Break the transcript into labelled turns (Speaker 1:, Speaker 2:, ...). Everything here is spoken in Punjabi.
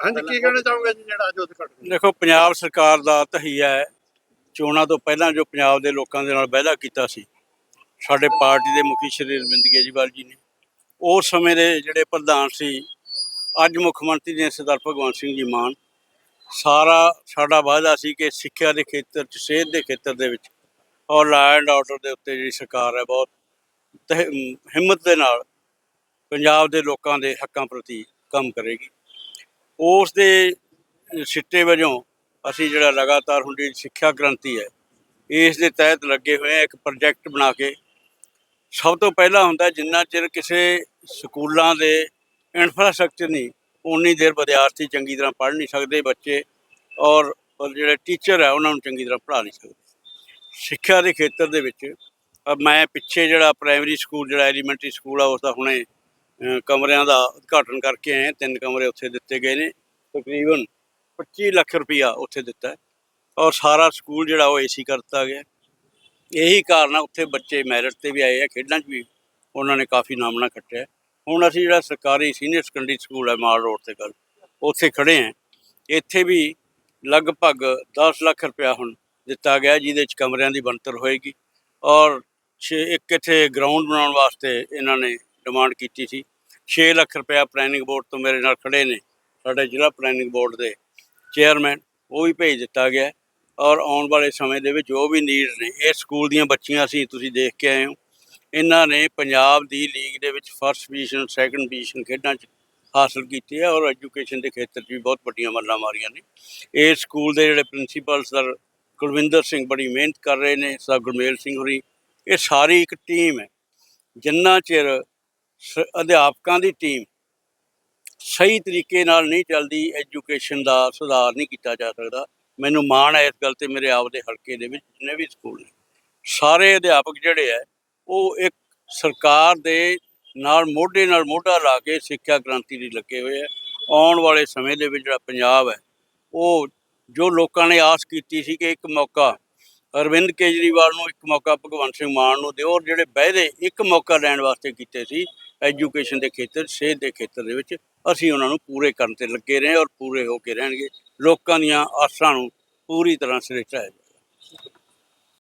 Speaker 1: ਹਾਂਜੀ ਕੀ ਕਹਿਣਾ ਚਾਹੋਗੇ? ਜੀ ਜਿਹੜਾ ਅੱਜ ਉਦਘਾਟਨ
Speaker 2: ਦੇਖੋ ਪੰਜਾਬ ਸਰਕਾਰ ਦਾ ਤਹੀਆ ਹੈ ਚੋਣਾਂ ਤੋਂ ਪਹਿਲਾਂ ਜੋ ਪੰਜਾਬ ਦੇ ਲੋਕਾਂ ਦੇ ਨਾਲ ਵਾਅਦਾ ਕੀਤਾ ਸੀ ਸਾਡੇ ਪਾਰਟੀ ਦੇ ਮੁਖੀ ਸ਼੍ਰੀ ਅਰਵਿੰਦ ਕੇਜਰੀਵਾਲ ਜੀ ਨੇ ਉਸ ਸਮੇਂ ਦੇ ਜਿਹੜੇ ਪ੍ਰਧਾਨ ਸੀ ਅੱਜ ਮੁੱਖ ਮੰਤਰੀ ਨੇ ਸਰਦਾਰ ਭਗਵੰਤ ਸਿੰਘ ਜੀ ਮਾਨ ਸਾਰਾ ਸਾਡਾ ਵਾਅਦਾ ਸੀ ਕਿ ਸਿੱਖਿਆ ਦੇ ਖੇਤਰ 'ਚ ਸਿਹਤ ਦੇ ਖੇਤਰ ਦੇ ਵਿੱਚ ਔਰ ਲਾਅ ਐਂਡ ਆਰਡਰ ਦੇ ਉੱਤੇ ਜਿਹੜੀ ਸਰਕਾਰ ਹੈ ਬਹੁਤ ਹਿੰਮਤ ਦੇ ਨਾਲ ਪੰਜਾਬ ਦੇ ਲੋਕਾਂ ਦੇ ਹੱਕਾਂ ਪ੍ਰਤੀ ਕੰਮ ਕਰੇਗੀ। ਉਸ ਦੇ ਸਿੱਟੇ ਵਜੋਂ ਅਸੀਂ ਜਿਹੜਾ ਲਗਾਤਾਰ ਹੁਣ ਜਿਹੜੀ ਸਿੱਖਿਆ ਕ੍ਰਾਂਤੀ ਹੈ, ਇਸ ਦੇ ਤਹਿਤ ਲੱਗੇ ਹੋਏ ਆ ਇੱਕ ਪ੍ਰੋਜੈਕਟ ਬਣਾ ਕੇ। ਸਭ ਤੋਂ ਪਹਿਲਾਂ ਹੁੰਦਾ ਜਿੰਨਾ ਚਿਰ ਕਿਸੇ ਸਕੂਲਾਂ ਦੇ ਇਨਫਰਾਸਟ੍ਰਕਚਰ ਨਹੀਂ ਉਨੀ ਦੇਰ ਵਿਦਿਆਰਥੀ ਚੰਗੀ ਤਰ੍ਹਾਂ ਪੜ੍ਹ ਨਹੀਂ ਸਕਦੇ ਬੱਚੇ ਔਰ ਜਿਹੜੇ ਟੀਚਰ ਹੈ ਉਹਨਾਂ ਨੂੰ ਚੰਗੀ ਤਰ੍ਹਾਂ ਪੜ੍ਹਾ ਨਹੀਂ ਸਕਦੇ। ਸਿੱਖਿਆ ਦੇ ਖੇਤਰ ਦੇ ਵਿੱਚ ਮੈਂ ਪਿੱਛੇ ਜਿਹੜਾ ਪ੍ਰਾਇਮਰੀ ਸਕੂਲ ਜਿਹੜਾ ਐਲੀਮੈਂਟਰੀ ਸਕੂਲ ਆ, ਉਸ ਦਾ ਹੁਣੇ ਕਮਰਿਆਂ ਦਾ ਉਦਘਾਟਨ ਕਰਕੇ ਆਏ ਤਿੰਨ ਕਮਰੇ ਉੱਥੇ ਦਿੱਤੇ ਗਏ ਨੇ। ਤਕਰੀਬਨ 25 ਲੱਖ ਰੁਪਇਆ ਉੱਥੇ ਦਿੱਤਾ ਔਰ ਸਾਰਾ ਸਕੂਲ ਜਿਹੜਾ ਉਹ ਏਸੀ ਦਿੱਤਾ ਗਿਆ ਇਹੀ ਕਾਰਨ ਆ, ਉੱਥੇ ਬੱਚੇ ਮੈਰਿਟ ਤੇ ਵੀ ਆਏ ਆ, ਖੇਡਾਂ 'ਚ ਵੀ ਉਹਨਾਂ ਨੇ ਕਾਫੀ ਨਾਮਣਾ ਖੱਟਿਆ ਹੁਣ ਅਸੀਂ ਜਿਹੜਾ ਸਰਕਾਰੀ ਸੀਨੀਅਰ ਸੈਕੰਡਰੀ ਸਕੂਲ ਹੈ ਮਾਲ ਰੋਡ ਤੇ ਗੱਲ ਉੱਥੇ ਖੜੇ ਆ ਇੱਥੇ ਵੀ ਲਗਭਗ 10 ਲੱਖ ਰੁਪਇਆ ਹੁਣ ਦਿੱਤਾ ਗਿਆ, ਜਿਹਦੇ 'ਚ ਕਮਰਿਆਂ ਦੀ ਬਣਤਰ ਹੋਏਗੀ। ਔਰ ਛੇ, ਇੱਕ ਇੱਥੇ ਗਰਾਊਂਡ ਬਣਾਉਣ ਵਾਸਤੇ ਇਹਨਾਂ ਨੇ ਡਿਮਾਂਡ ਕੀਤੀ ਸੀ। 6 ਲੱਖ ਰੁਪਇਆ ਪਲੈਨਿੰਗ ਬੋਰਡ ਤੋਂ ਮੇਰੇ ਨਾਲ ਖੜੇ ਨੇ, ਸਾਡੇ ਜ਼ਿਲ੍ਹਾ ਪਲੈਨਿੰਗ ਬੋਰਡ ਦੇ ਚੇਅਰਮੈਨ ਉਹ ਵੀ ਭੇਜ ਦਿੱਤਾ ਗਿਆ ਔਰ ਆਉਣ ਵਾਲੇ ਸਮੇਂ ਦੇ ਵਿੱਚ ਜੋ ਵੀ ਨੀਡਸ ਨੇ। ਇਹ ਸਕੂਲ ਦੀਆਂ ਬੱਚੀਆਂ ਸੀ ਤੁਸੀਂ ਦੇਖ ਕੇ ਆਏ ਹੋ। ਇਹਨਾਂ ਨੇ ਪੰਜਾਬ ਦੀ ਲੀਗ ਦੇ ਵਿੱਚ ਫਰਸਟ ਪੋਜੀਸ਼ਨ ਸੈਕੰਡ ਪੋਜੀਸ਼ਨ ਖੇਡਾਂ 'ਚ ਹਾਸਲ ਕੀਤੀ ਹੈ ਔਰ ਐਜੂਕੇਸ਼ਨ ਦੇ ਖੇਤਰ 'ਚ ਵੀ ਬਹੁਤ ਵੱਡੀਆਂ ਮੱਲਾਂ ਮਾਰੀਆਂ ਨੇ। ਇਹ ਸਕੂਲ ਦੇ ਜਿਹੜੇ ਪ੍ਰਿੰਸੀਪਲ ਸਰ ਗੁਰਵਿੰਦਰ ਸਿੰਘ ਬੜੀ ਮਿਹਨਤ ਕਰ ਰਹੇ ਨੇ, ਸਰ ਗੁਰਮੇਲ ਸਿੰਘ ਹੋਰੀ, ਇਹ ਸਾਰੀ ਇੱਕ ਟੀਮ ਹੈ। ਜਿੰਨਾ ਚਿਰ ਅਧਿਆਪਕਾਂ ਦੀ ਟੀਮ ਸਹੀ ਤਰੀਕੇ ਨਾਲ ਨਹੀਂ ਚੱਲਦੀ ਐਜੂਕੇਸ਼ਨ ਦਾ ਸੁਧਾਰ ਨਹੀਂ ਕੀਤਾ ਜਾ ਸਕਦਾ। ਮੈਨੂੰ ਮਾਣ ਹੈ ਇਸ ਗੱਲ ਤੇ ਮੇਰੇ ਆਪ ਦੇ ਹਲਕੇ ਦੇ ਵਿੱਚ, ਜਿੰਨੇ ਵੀ ਸਕੂਲ ਨੇ। ਸਾਰੇ ਅਧਿਆਪਕ ਜਿਹੜੇ ਹੈ, ਉਹ ਇੱਕ ਸਰਕਾਰ ਦੇ ਨਾਲ ਮੋਢੇ ਨਾਲ ਮੋਢਾ ਲਾ ਕੇ ਸਿੱਖਿਆ ਕ੍ਰਾਂਤੀ ਲਈ ਲੱਗੇ ਹੋਏ ਹੈ। ਆਉਣ ਵਾਲੇ ਸਮੇਂ ਦੇ ਵਿੱਚ ਜਿਹੜਾ ਪੰਜਾਬ ਹੈ, ਉਹ ਜੋ ਲੋਕਾਂ ਨੇ ਆਸ ਕੀਤੀ ਸੀ ਕਿ ਇੱਕ ਮੌਕਾ ਅਰਵਿੰਦ ਕੇਜਰੀਵਾਲ ਨੂੰ, ਇੱਕ ਮੌਕਾ ਭਗਵੰਤ ਸਿੰਘ ਮਾਨ ਨੂੰ ਦਿਓ, ਔਰ ਜਿਹੜੇ ਵਾਅਦੇ ਇੱਕ ਮੌਕਾ ਲੈਣ ਵਾਸਤੇ ਕੀਤੇ ਸੀ ਐਜੂਕੇਸ਼ਨ ਦੇ ਖੇਤਰ, ਸਿਹਤ ਦੇ ਖੇਤਰ ਦੇ ਵਿੱਚ ਅਸੀਂ ਉਹਨਾਂ ਨੂੰ ਪੂਰੇ ਕਰਨ ਤੇ ਲੱਗੇ ਰਹੇ ਔਰ ਪੂਰੇ ਹੋ ਕੇ ਰਹਿਣਗੇ। ਲੋਕਾਂ ਦੀਆਂ ਆਸਾਂ ਨੂੰ ਪੂਰੀ ਤਰ੍ਹਾਂ ਸਿਰੇ ਹੈ